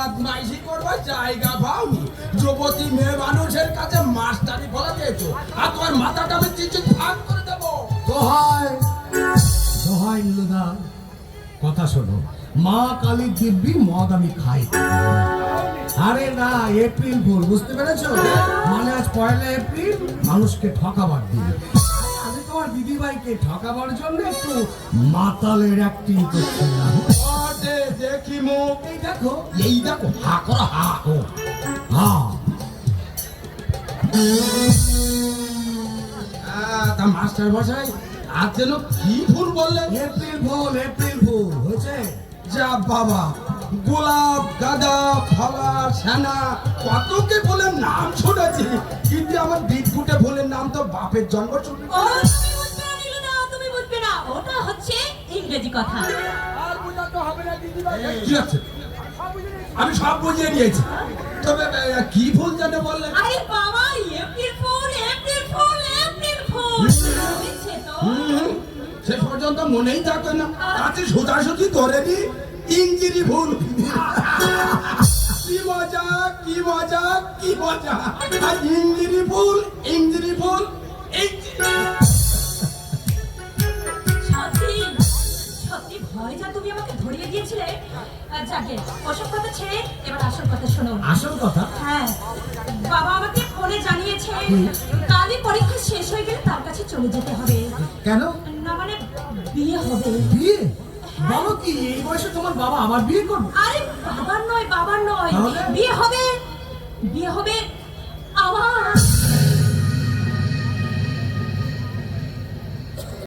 বদমাইশি করবার জায়গা পাওনি। যুবতী মেয়ে মানুষের কাছে মাস্টারি বলা দিয়েছ। আর তোমার মাথাটা আমি চিচি ভাগ করে দেবো। দোহাই দোহাই নীলদা। কথা শোনো, মা কালী দিব্যি মদ আমি খাই। আরে না, এপ্রিল ফুল বুঝতে পেরেছ? মানে আজ পয়লা এপ্রিল, মানুষকে ঠকাবার দিন। আমি তোমার দিদিভাইকে ঠকাবার জন্য একটু মাতালের অ্যাক্টিং করছিলাম। এই দেখো এই দেখো হা করো হা আহ, তা মাস্টার মশাই আজ যেন কি ফুল বললেন? এপ্রিল ফুল এপ্রিল ফুল হয়েছে? যা বাবা গোলাপ গাঁদা ফলা সেনা কতকে বলে নাম শুনেছি। কিন্তু আমার বিটফুটে ফুলের নাম তো বাপের জন্ম শুনে তুমি বুঝবে না ওটা হচ্ছে ইংরেজি কথা। কি আছে আমি সব বুঝিয়ে দিয়েছি। তবে কি ফুল জানে বললেন? আরে বাবা April fool April fool April fool হুম, সে পর্যন্ত মনেই থাকে না। তাতে সোজাসুজি ধরে নি। ইঞ্জিরি ফুল কি মজা কি মজা কি মজা। আর ইঞ্জিরি ফুল ইঞ্জিরি ফুল ওসব কথা ছেড়ে এবার আসল কথা শোনো। আসল কথা? হ্যাঁ। বাবা আমাকে ফোনে জানিয়েছে কালই পরীক্ষা শেষ হয়ে গেলে তার কাছে চলে যেতে হবে। কেন? না মানে বিয়ে হবে। বিয়ে? বলো কি এই বয়সে তোমার বাবা আমার বিয়ে করবে? আরে বাবার নয় বাবার নয়? বিয়ে হবে। বিয়ে হবে